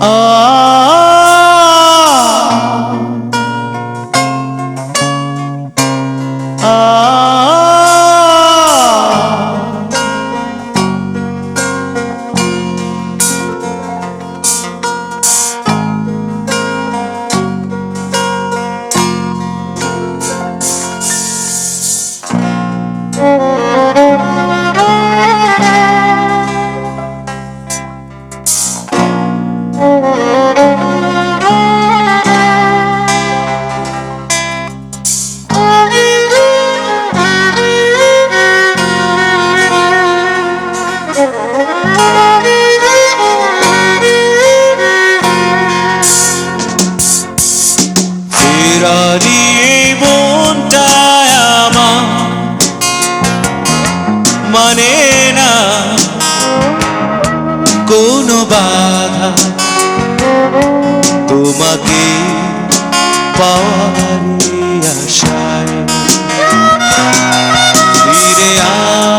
ফেরারি বাধা তোমাকে পাওয়ার আশায়।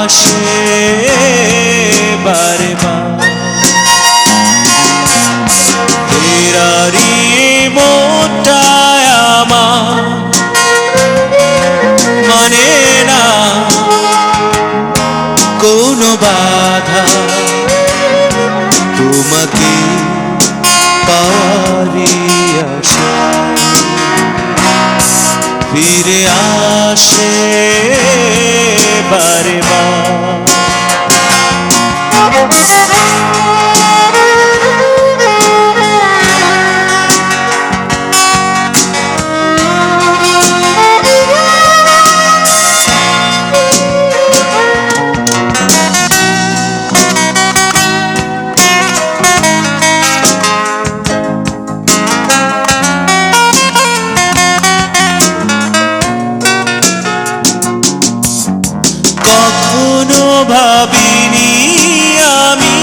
আসে বারে বার মানে না কোনো বাধা ফিরে আসে বারে বার। কখনো ভাবিনি আমি।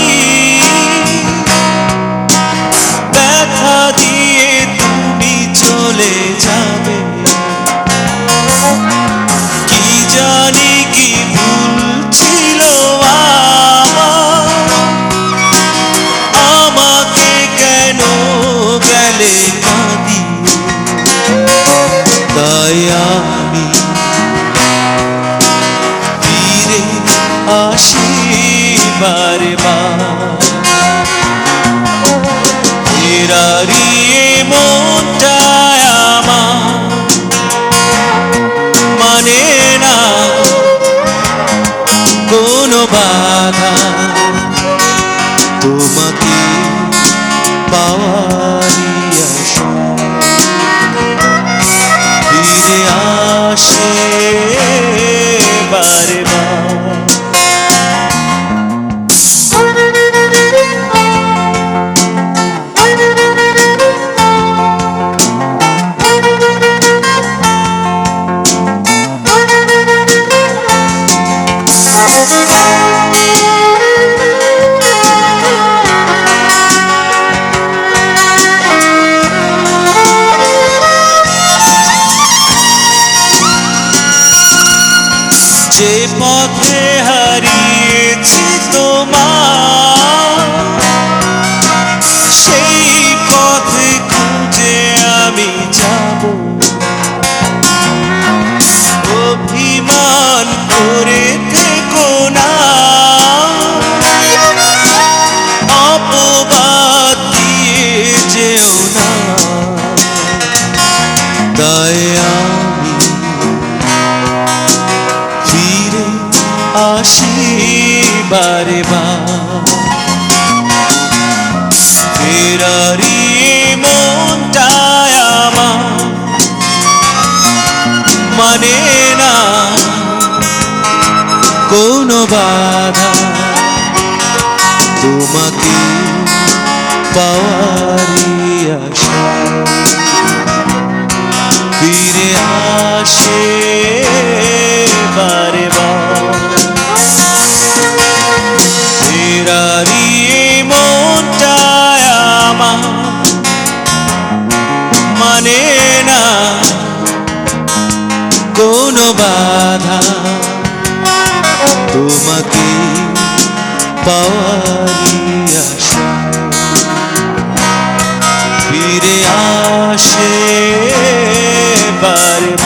ব্যথা দিয়ে তুমি চলে বারে বার ফেরারি মনটায় আমার যে পথে হারিয়েছি তোমার বারে বার ফেরারি মনটায় আমার মানে না কোনো বাধা। তোমাকে পাওয়ারি আশা। ফিরে আসে বার কোনো বাধা। তোমাকে পাওয়ারি আশা। ফিরে আসে বারে